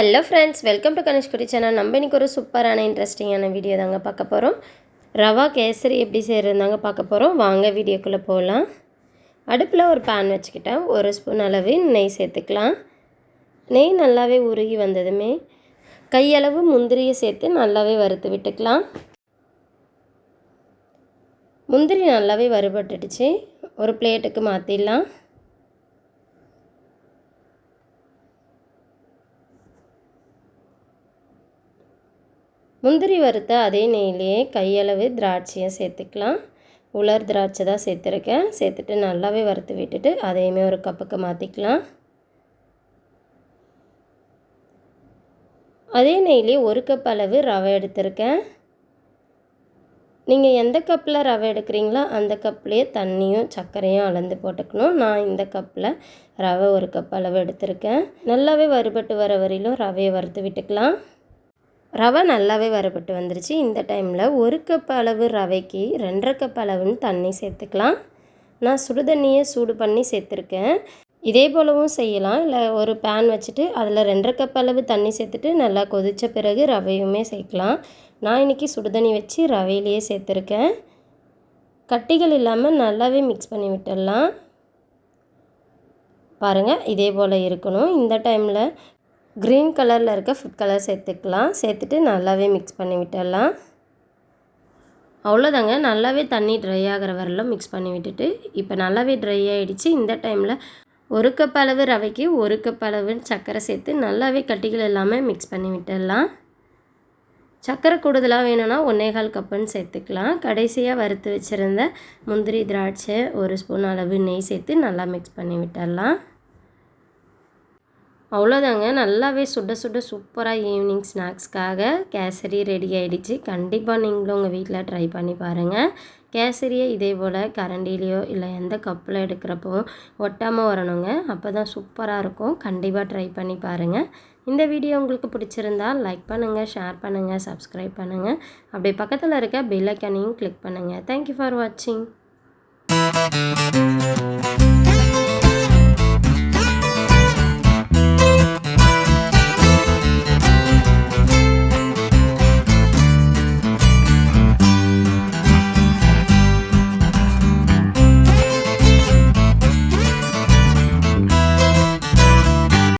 Hello friends welcome to Ganeshkudi channel நம்ம இன்றைக்கி ஒரு சூப்பரான இன்ட்ரெஸ்டிங்கான வீடியோ தாங்க பார்க்க போகிறோம் ரவா கேசரி எப்படி செய்கிறதாங்க பார்க்க போகிறோம் வாங்க வீடியோக்குள்ளே போகலாம் அடுப்பில் ஒரு பேன் வச்சுக்கிட்டேன். ஒரு ஸ்பூன் அளவு நெய் சேர்த்துக்கலாம். நெய் நல்லாவே உருகி வந்ததுமே கையளவு முந்திரியை சேர்த்து நல்லாவே வறுத்து விட்டுக்கலாம். முந்திரி நல்லாவே வறுபட்டுடுச்சு. ஒரு பிளேட்டுக்கு மாற்றிடலாம் முந்திரி வறுத்த அதே நெய்லேயே கையளவு திராட்சையை சேர்த்துக்கலாம். உலர் திராட்சை தான் சேர்த்துருக்கேன். சேர்த்துட்டு நல்லாவே வறுத்து விட்டுட்டு அதையுமே ஒரு கப்புக்கு மாற்றிக்கலாம் அதே நெய்லேயே ஒரு கப் அளவு ரவை எடுத்திருக்கேன். நீங்கள் எந்த கப்பில் ரவை எடுக்கிறீங்களோ அந்த கப்லேயே தண்ணியும் சர்க்கரையும் அளந்து போட்டுக்கணும். நான் இந்த கப்பில் ரவை ஒரு கப் அளவு எடுத்திருக்கேன். நல்லாவே வறுபட்டு வர வரையிலும் ரவையை வறுத்து விட்டுக்கலாம். ரவை நல்லாவே வரப்பட்டு வந்துருச்சு. இந்த டைமில் ஒரு கப் அளவு ரவைக்கு ரெண்டரை கப் அளவுன்னு தண்ணி சேர்த்துக்கலாம். நான் சுடுதண்ணியை சூடு பண்ணி சேர்த்துருக்கேன். இதே போலவும் செய்யலாம். இல்லை ஒரு பேன் வச்சுட்டு அதில் ரெண்டரை கப் அளவு தண்ணி சேர்த்துட்டு நல்லா கொதித்த பிறகு ரவையுமே சேர்க்கலாம். நான் இன்றைக்கி சுடுதண்ணி வச்சு ரவையிலேயே சேர்த்துருக்கேன். கட்டிகள் இல்லாமல் நல்லாவே மிக்ஸ் பண்ணி விட்டுடலாம். பாருங்கள் இதே போல் இருக்கணும். இந்த டைமில் க்ரீன் கலரில் இருக்க ஃபுட் கலர் சேர்த்துக்கலாம். சேர்த்துட்டு நல்லாவே மிக்ஸ் பண்ணி விட்டுடலாம். அவ்வளோதாங்க. நல்லாவே தண்ணி ட்ரை ஆகிற வரலாம் மிக்ஸ் பண்ணி விட்டுட்டு இப்போ நல்லாவே ட்ரை ஆகிடுச்சு இந்த டைமில் ஒரு கப் அளவு ரவைக்கு ஒரு கப் அளவு சர்க்கரை சேர்த்து நல்லாவே கட்டிகள் எல்லாமே மிக்ஸ் பண்ணி விட்டுடலாம். சர்க்கரை கூடுதலாக வேணும்னா ஒன்னேகால் கப்புன்னு சேர்த்துக்கலாம். கடைசியாக வறுத்து வச்சுருந்த முந்திரி திராட்சை ஒரு ஸ்பூன் அளவு நெய் சேர்த்து நல்லா மிக்ஸ் பண்ணி விட்டுடலாம். அவ்வளோதாங்க. நல்லாவே சுட சுட சூப்பராக ஈவினிங் ஸ்நாக்ஸ்க்காக கேசரி ரெடி ஆகிடுச்சு கண்டிப்பாக நீங்களும் உங்கள் வீட்டில் ட்ரை பண்ணி பாருங்கள் கேசரியை இதே போல் கரண்டிலேயோ இல்லை எந்த கப்பில் எடுக்கிறப்போ ஒட்டாமல் வரணுங்க. அப்போ தான் சூப்பராக இருக்கும். கண்டிப்பாக ட்ரை பண்ணி பாருங்கள் இந்த வீடியோ உங்களுக்கு பிடிச்சிருந்தால் லைக் பண்ணுங்கள் ஷேர் பண்ணுங்கள் சப்ஸ்கிரைப் பண்ணுங்கள் அப்படியே பக்கத்தில் இருக்க பெல்லைக்கனையும் கிளிக் பண்ணுங்கள் தேங்க்யூ ஃபார் வாட்சிங்